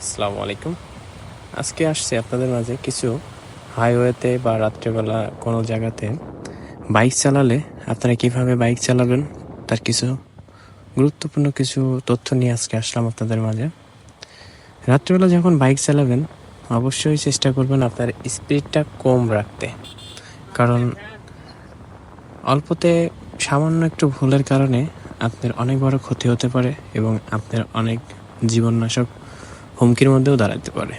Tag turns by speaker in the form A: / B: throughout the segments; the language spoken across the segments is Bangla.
A: আসসালামু আলাইকুম আজকে আসছে আপনাদের মাঝে কিছু হাইওয়েতে বা রাত্রেবেলা কোনো জায়গাতে বাইক চালালে আপনারা কীভাবে বাইক চালাবেন, তার কিছু গুরুত্বপূর্ণ কিছু তথ্য নিয়ে আজকে আসলাম আপনাদের মাঝে। রাত্রেবেলা যখন বাইক চালাবেন, অবশ্যই চেষ্টা করবেন আপনার স্পিডটা কম রাখতে। কারণ অল্পতে সামান্য একটু ভুলের কারণে আপনার অনেক বড় ক্ষতি হতে পারে এবং আপনার অনেক জীবননাশক হুমকির মধ্যেও দাঁড়াতে পারে।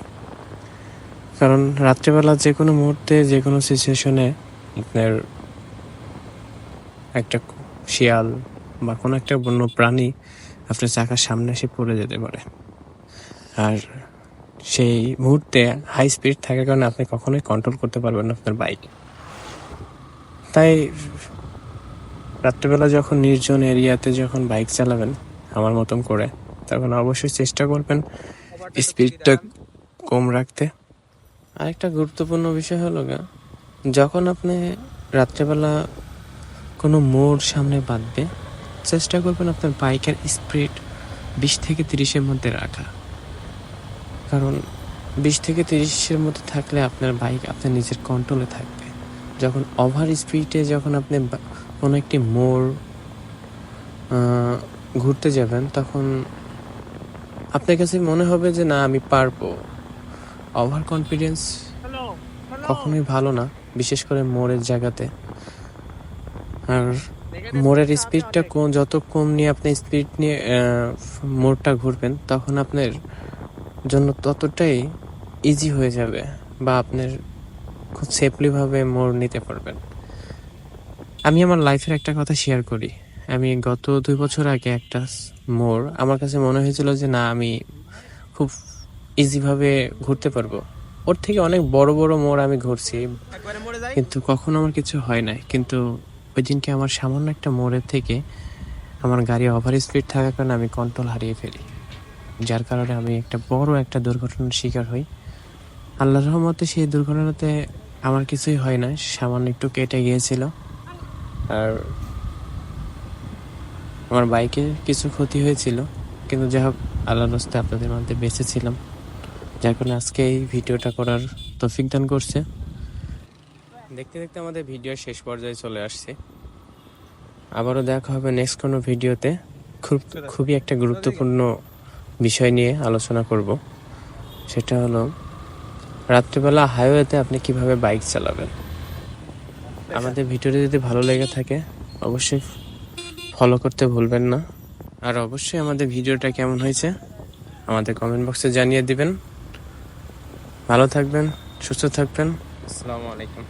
A: কারণ রাত্রেবেলা যে কোনো মুহূর্তে, যে কোনো সিচুয়েশনে আপনার একটা শিয়াল বা কোনো একটা বন্য প্রাণী আপনার চাকার সামনে এসে পড়ে যেতে পারে। আর সেই মুহূর্তে হাই স্পিড থাকার কারণে আপনি কখনোই কন্ট্রোল করতে পারবেন না আপনার বাইক তাই রাত্রেবেলা যখন নির্জন এরিয়াতে যখন বাইক চালাবেন, আমার মতন করে, তখন অবশ্যই চেষ্টা করবেন স্পিডটা কম রাখতে? আরেকটা গুরুত্বপূর্ণ বিষয় হলো গা, যখন আপনি রাত্রেবেলা কোনো মোড় সামনে বাঁধবে, চেষ্টা করবেন আপনার বাইকের স্পিড বিশ থেকে তিরিশের মধ্যে রাখা। কারণ বিশ থেকে তিরিশের মধ্যে থাকলে আপনার বাইক আপনার নিজের কন্ট্রোলে থাকবে। যখন ওভার স্পিডে যখন আপনি কোনো একটি মোড় ঘুরতে যাবেন, তখন আপনার কাছে মনে হবে যে না আমি পারব। ওভার কনফিডেন্স কখনোই ভালো না বিশেষ করে মোড়ের জায়গাতে। আর মোড়ের স্পিডটা কম যত কম নিয়ে আপনি স্পিড নিয়ে মোড়টা ঘুরবেন তখন আপনার জন্য ততটাই ইজি হয়ে যাবে বা আপনার খুব সেফলিভাবে মোড় নিতে পারবেন। আমি আমার লাইফের একটা কথা শেয়ার করি। আমি গত দুই বছর আগে একটা মোড়, আমার কাছে মনে হয়েছিল যে না, আমি খুব ইজিভাবে ঘুরতে পারব। ওর থেকে অনেক বড় বড় মোড় আমি ঘুরছি। কিন্তু কখনো আমার কিছু হয় নাই। কিন্তু ওই দিনকে আমার সামান্য একটা মোড়ের থেকে আমার গাড়ি ওভার স্পিড থাকার কারণে আমি কন্ট্রোল হারিয়ে ফেলি। যার কারণে আমি একটা বড় একটা দুর্ঘটনার শিকার হই। আল্লাহর রহমতে সেই দুর্ঘটনাতে আমার কিছুই হয় না সামান্য একটু কেটে গিয়েছিল। আর আমার বাইকে কিছু ক্ষতি হয়েছিল, কিন্তু যাই হোক, আল্লাহর রাস্তায় আপনাদের মধ্যে বেঁচেছিলাম যার কারণে আজকে এই ভিডিওটা করার তৌফিক দান করছে। দেখতে দেখতে আমাদের ভিডিও শেষ পর্যায়ে চলে আসছে। আবারও দেখা হবে নেক্সট কোনো ভিডিওতে। খুব, খুবই একটা গুরুত্বপূর্ণ বিষয় নিয়ে আলোচনা করব। সেটা হলো, রাত্রিবেলা হাইওয়েতে আপনি কীভাবে বাইক চালাবেন? আমাদের ভিডিওটি যদি ভালো লেগে থাকে, অবশ্যই ফলো করতে ভুলবেন না। আর অবশ্যই আমাদের ভিডিওটা কেমন হয়েছে, আমাদের কমেন্ট বক্সে জানিয়ে দিবেন। ভালো থাকবেন, সুস্থ থাকবেন। আসসালামু আলাইকুম।